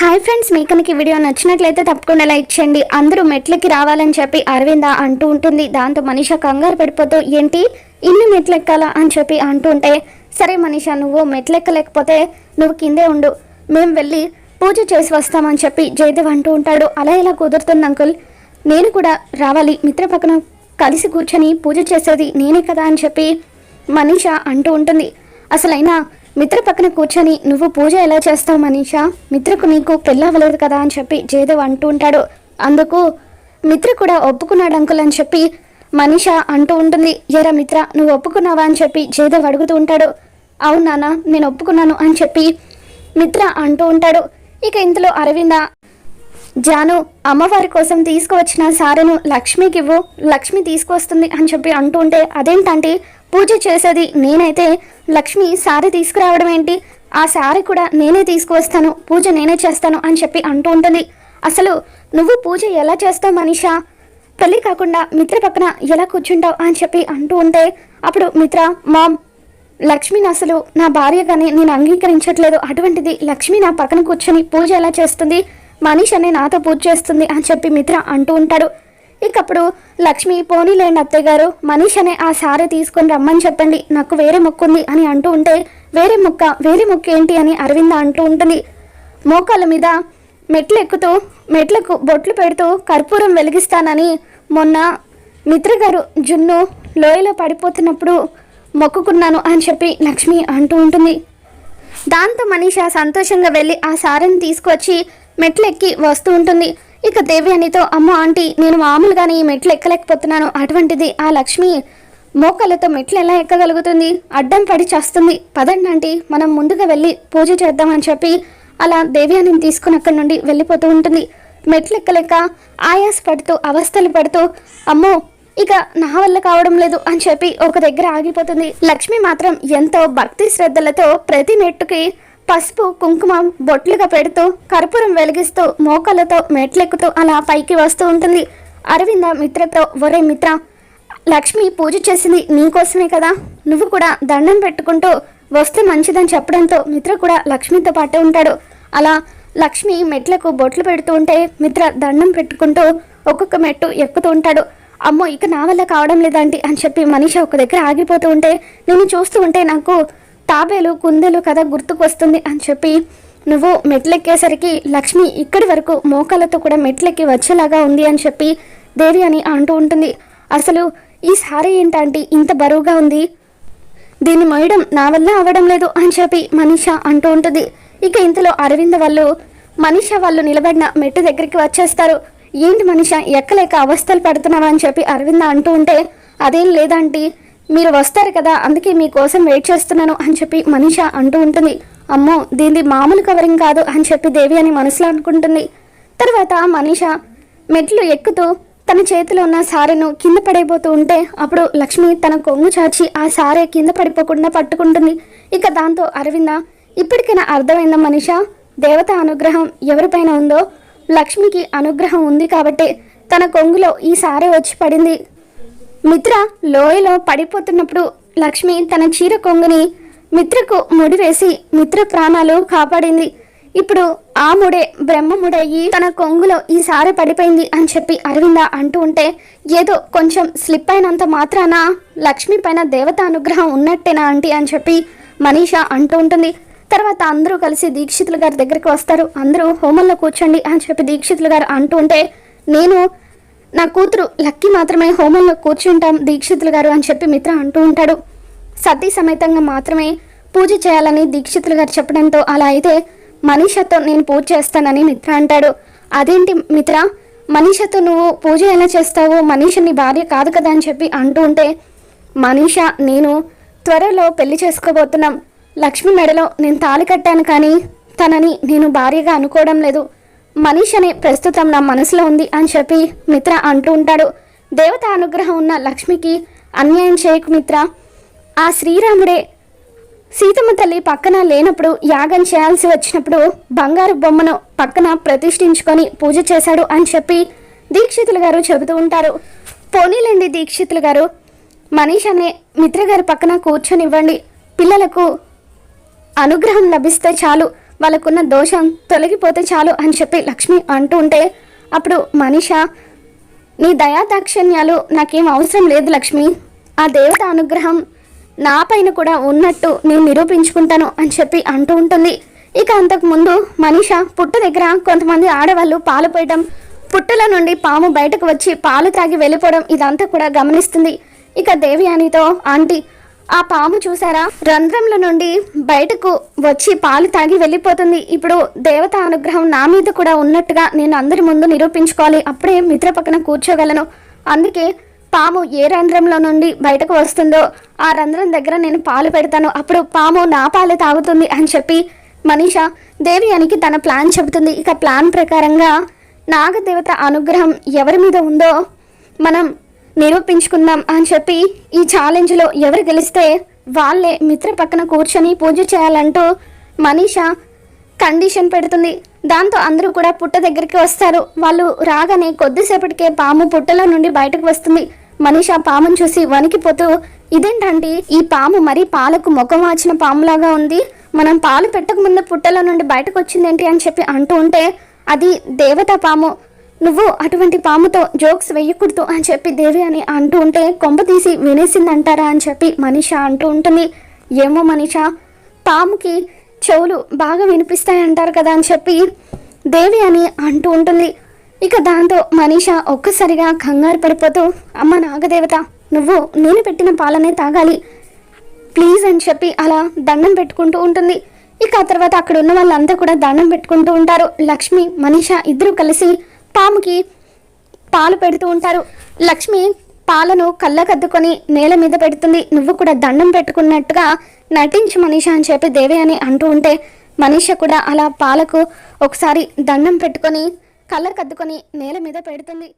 Hi friends మీకు కనుక video నచ్చినట్లయితే తప్పకుండా లైక్ చేయండి. అందరూ మెట్లకి రావాలని చెప్పి అరవింద అంటూ ఉంటుంది. దాంతో మనిష కంగారు పడిపోతూ ఏంటి? ఇన్ని మెట్లు ఎక్కాలా అని చెప్పి అంటూ ఉంటే సరే మనిష నువ్వు మెట్లు ఎక్కలేకపోతే నువ్వు కిందే ఉండు. మేము వెళ్ళి పూజ చేసి వస్తామని చెప్పి జయదేవ్ అంటూ ఉంటాడు. అలా ఎలా కుదురుతుంది అంకుల్? నేను కూడా రావాలి. మిత్ర పక్కన కలిసి కూర్చొని పూజ చేసేది నేనే కదా అని చెప్పి మనీష అంటూ ఉంటుంది. అసలైనా మిత్ర పక్కన కూర్చొని నువ్వు పూజ ఎలా చేస్తావు మనీషా? మిత్రకు నీకు పెళ్ళవలేదు కదా? అని చెప్పి జయదేవ్ అంటూ ఉంటాడు. అందుకు మిత్ర కూడా ఒప్పుకున్నాడు అంకుల్ అని చెప్పి మనీష అంటూ ఉంటుంది. ఎరా మిత్ర నువ్వు ఒప్పుకున్నావా? అని చెప్పి జయదేవ్ అడుగుతూ ఉంటాడు. అవును నాన్న నేను ఒప్పుకున్నాను అని చెప్పి మిత్ర అంటూ ఉంటాడు. ఇక ఇంతలో అరవింద జాను అమ్మవారి కోసం తీసుకువచ్చిన సారెను లక్ష్మికి ఇవ్వు లక్ష్మి తీసుకువస్తుంది అని చెప్పి అంటూ ఉంటే అదేంటంటే పూజ చేసేది నేనైతే లక్ష్మి సారీ తీసుకురావడం ఏంటి? ఆ సారీ కూడా నేనే తీసుకువస్తాను పూజ నేనే చేస్తాను అని చెప్పి అంటూ ఉంటుంది. అసలు నువ్వు పూజ ఎలా చేస్తావు మనీషా? తల్లి కాకుండా మిత్ర పక్కన ఎలా కూర్చుంటావు అని చెప్పి అంటూ ఉంటే అప్పుడు మిత్ర మామ్ లక్ష్మిని అసలు నా భార్య కానీ నేను అంగీకరించట్లేదు. అటువంటిది లక్ష్మి నా పక్కన కూర్చొని పూజ ఎలా చేస్తుంది? మనీష్ అనే నాతో పూజ చేస్తుంది అని చెప్పి మిత్ర అంటూ ఉంటాడు. ఇకప్పుడు లక్ష్మి పోనీలేండి అత్తయ్య గారు మనీష్ అనే ఆ సారీ తీసుకొని రమ్మని చెప్పండి. నాకు వేరే మొక్క ఉంది అని అంటూ ఉంటే వేరే మొక్క వేరే మొక్క ఏంటి? అని అరవింద అంటూ ఉంటుంది. మోకాల మీద మెట్లు ఎక్కుతూ మెట్లకు బొట్లు పెడుతూ కర్పూరం వెలిగిస్తానని మొన్న మిత్ర గారు జున్ను లోయలో పడిపోతున్నప్పుడు మొక్కుకున్నాను అని చెప్పి లక్ష్మి అంటూ ఉంటుంది. దాంతో మనీష సంతోషంగా వెళ్ళి ఆ సారని తీసుకొచ్చి మెట్లెక్కి వస్తూ ఉంటుంది. ఇక దేవ్యానితో అమ్మో ఆంటీ నేను మామూలుగానే ఈ మెట్లు ఎక్కలేకపోతున్నాను. అటువంటిది ఆ లక్ష్మి మోకలతో మెట్లు ఎలా ఎక్కగలుగుతుంది? అడ్డం పడి చేస్తుంది. పదండి ఆంటీ మనం ముందుగా వెళ్ళి పూజ చేద్దామని చెప్పి అలా దేవ్యానిని తీసుకుని అక్కడి నుండి వెళ్ళిపోతూ ఉంటుంది. మెట్లు ఎక్కలేక ఆయాస పడుతూ అవస్థలు పడుతూ అమ్మో ఇక నా వల్ల కావడం లేదు అని చెప్పి ఒక దగ్గర ఆగిపోతుంది. లక్ష్మి మాత్రం ఎంతో భక్తి శ్రద్ధలతో ప్రతి మెట్టుకి పసుపు కుంకుమ బొట్లుగా పెడుతూ కర్పూరం వెలిగిస్తూ మోకాళ్ళతో మెట్లెక్కుతూ అలా పైకి వస్తూ ఉంటుంది. అరవింద మిత్రతో ఒరే మిత్ర లక్ష్మి పూజ చేసింది నీకోసమే కదా? నువ్వు కూడా దండం పెట్టుకుంటూ వస్తే మంచిదని చెప్పడంతో మిత్ర కూడా లక్ష్మితో పాటే ఉంటాడు. అలా లక్ష్మి మెట్లకు బొట్లు పెడుతూ ఉంటే మిత్ర దండం పెట్టుకుంటూ ఒక్కొక్క మెట్టు ఎక్కుతూ ఉంటాడు. అమ్మో ఇక నా వల్ల కావడం లేదండి అని చెప్పి మనిషి ఒక దగ్గర ఆగిపోతూ ఉంటే నేను చూస్తూ ఉంటే నాకు తాబేలు కుందేలు కథ గుర్తుకొస్తుంది అని చెప్పి నువ్వు మెట్లెక్కేసరికి లక్ష్మి ఇక్కడి వరకు మోకాలతో కూడా మెట్లెక్కి వచ్చేలాగా ఉంది అని చెప్పి దేవి అని అంటూ ఉంటుంది. అసలు ఈ సారీ ఏంటంటే ఇంత బరువుగా ఉంది. దీన్ని మోయడం నా వల్ల అవ్వడం లేదు అని చెప్పి మనీష అంటూ ఉంటుంది. ఇక ఇంతలో అరవింద వాళ్ళు మనీష వాళ్ళు నిలబడిన మెట్టు దగ్గరికి వచ్చేస్తారు. ఏంటి మనీష ఎక్కలేక అవస్థలు పడుతున్నావా అని చెప్పి అరవింద అంటూ ఉంటే అదేం లేదంటే? మీరు వస్తారు కదా అందుకే మీకోసం వెయిట్ చేస్తున్నాను అని చెప్పి మనీష అంటూ ఉంటుంది. అమ్మో దీనిది మామూలు కవరింగ్ కాదు అని చెప్పి దేవి అని మనసులో అనుకుంటుంది. తర్వాత మనీష మెట్లు ఎక్కుతూ తన చేతిలో ఉన్న సారెను కింద పడైపోతూ ఉంటే అప్పుడు లక్ష్మి తన కొంగు చాచి ఆ సారే కింద పడిపోకుండా పట్టుకుంటుంది. ఇక దాంతో అరవింద ఇప్పటికైనా అర్థమైందా మనిష? దేవత అనుగ్రహం ఎవరిపైన ఉందో? లక్ష్మికి అనుగ్రహం ఉంది కాబట్టి తన కొంగులో ఈ సారే వచ్చి పడింది. మిత్ర లోయలో పడిపోతున్నప్పుడు లక్ష్మి తన చీర కొంగుని మిత్రకు ముడివేసి మిత్ర ప్రాణాలు కాపాడింది. ఇప్పుడు ఆ ముడే బ్రహ్మముడయ్యి తన కొంగులో ఈసారి పడిపోయింది అని చెప్పి అరవింద అంటూ ఉంటే ఏదో కొంచెం స్లిప్ అయినంత మాత్రాన లక్ష్మి పైన దేవత అనుగ్రహం ఉన్నట్టేనా ఆంటీ అని చెప్పి మనీష అంటూ ఉంటుంది. తర్వాత అందరూ కలిసి దీక్షితులు గారి దగ్గరికి వస్తారు. అందరూ హోమంలో కూర్చోండి అని చెప్పి దీక్షితులు గారు అంటూ ఉంటే నేను నా కూతురు లక్కీ మాత్రమే హోమంలో కూర్చుంటాం దీక్షితులు గారు అని చెప్పి మిత్ర అంటూ ఉంటాడు. సతీ సమేతంగా మాత్రమే పూజ చేయాలని దీక్షితులు గారు చెప్పడంతో అలా అయితే మనీషతో నేను పూజ చేస్తానని మిత్ర అంటాడు. అదేంటి మిత్ర? మనీషతో నువ్వు పూజ ఎలా చేస్తావు? మనీష నీ భార్య కాదు కదా అని చెప్పి అంటూ ఉంటే మనీష నేను త్వరలో పెళ్ళి చేసుకోబోతున్నాం. లక్ష్మి మెడలో నేను తాళి కట్టాను కానీ తనని నేను భార్యగా అనుకోవడం లేదు. మనీష్ అనే ప్రస్తుతం నా మనసులో ఉంది అని చెప్పి మిత్ర అంటూ ఉంటాడు. దేవత అనుగ్రహం ఉన్న లక్ష్మికి అన్యాయం చేయకు మిత్ర. ఆ శ్రీరాముడే సీతమ్మ తల్లి పక్కన లేనప్పుడు యాగం చేయాల్సి వచ్చినప్పుడు బంగారు బొమ్మను పక్కన ప్రతిష్ఠించుకొని పూజ చేశాడు అని చెప్పి దీక్షితులు గారు చెబుతూ ఉంటారు. పోనీలండి దీక్షితులు గారు. మనీష్ అనే మిత్ర గారి పక్కన కూర్చొనివ్వండి. పిల్లలకు అనుగ్రహం లభిస్తే చాలు. వాళ్ళకున్న దోషం తొలగిపోతే చాలు అని చెప్పి లక్ష్మి అంటూ ఉంటే అప్పుడు మనిష నీ దయా దాక్షిణ్యాలు నాకేం అవసరం లేదు లక్ష్మి. ఆ దేవత అనుగ్రహం నా పైన కూడా ఉన్నట్టు నేను నిరూపించుకుంటాను అని చెప్పి అంటూ ఉంటుంది. ఇక అంతకుముందు మనిష పుట్ట దగ్గర కొంతమంది ఆడవాళ్ళు పాలు పోయడం పుట్టల నుండి పాము బయటకు వచ్చి పాలు తాగి వెళ్ళిపోవడం ఇదంతా కూడా గమనిస్తుంది. ఇక దేవయానితో ఆంటీ ఆ పాము చూసారా? రంధ్రంలో నుండి బయటకు వచ్చి పాలు తాగి వెళ్ళిపోతుంది. ఇప్పుడు దేవత అనుగ్రహం నా మీద కూడా ఉన్నట్టుగా నేను అందరి ముందు నిరూపించుకోవాలి. అప్పుడే మిత్ర పక్కన కూర్చోగలను. అందుకే పాము ఏ రంధ్రంలో నుండి బయటకు వస్తుందో ఆ రంధ్రం దగ్గర నేను పాలు పెడతాను. అప్పుడు పాము నా పాలు తాగుతుంది అని చెప్పి మనీష దేవియానికి తన ప్లాన్ చెబుతుంది. ఇక ప్లాన్ ప్రకారంగా నాగదేవత అనుగ్రహం ఎవరి మీద ఉందో మనం నిరూపించుకుందాం అని చెప్పి ఈ ఛాలెంజ్లో ఎవరు గెలిస్తే వాళ్ళే మిత్ర పక్కన కూర్చొని పూజ చేయాలంటూ మనీష కండిషన్ పెడుతుంది. దాంతో అందరూ కూడా పుట్ట దగ్గరికి వస్తారు. వాళ్ళు రాగానే కొద్దిసేపటికే పాము పుట్టలో నుండి బయటకు వస్తుంది. మనీష పామును చూసి వణికిపోతూ ఇదేంటంటే? ఈ పాము మరి పాలకు ముఖం వాచిన పాములాగా ఉంది. మనం పాలు పెట్టకముందు పుట్టలో నుండి బయటకు వచ్చిందేంటి? అని చెప్పి అంటూ ఉంటే అది దేవతా పాము. నువ్వు అటువంటి పాముతో జోక్స్ వేయకూడదు అని చెప్పి దేవి అని అంటూ ఉంటే కొంప తీసి వినేసిందంటారా అని చెప్పి మనిష అంటూ ఉంటుంది. ఏమో మనిష పాముకి చెవులు బాగా వినిపిస్తాయి అంటారు కదా అని చెప్పి దేవి అని అంటూ ఉంటుంది. ఇక దాంతో మనీష ఒక్కసారిగా కంగారు పడిపోతూ అమ్మ నాగదేవత నువ్వు నేను పెట్టిన పాలనే తాగాలి. ప్లీజ్ అని చెప్పి అలా దండం పెట్టుకుంటూ ఉంటుంది. ఇక ఆ తర్వాత అక్కడ ఉన్న వాళ్ళంతా కూడా దండం పెట్టుకుంటూ ఉంటారు. లక్ష్మి మనీష ఇద్దరు కలిసి పాముకి పాలు పెడుతూ ఉంటారు. లక్ష్మి పాలను కళ్ళకద్దుకొని నేల మీద పెడుతుంది. నువ్వు కూడా దండం పెట్టుకున్నట్టుగా నటించు మనీష అని చెప్పి దేవి అని అంటూ ఉంటే మనీష కూడా అలా పాలకు ఒకసారి దండం పెట్టుకొని కళ్ళకద్దుకొని నేల మీద పెడుతుంది.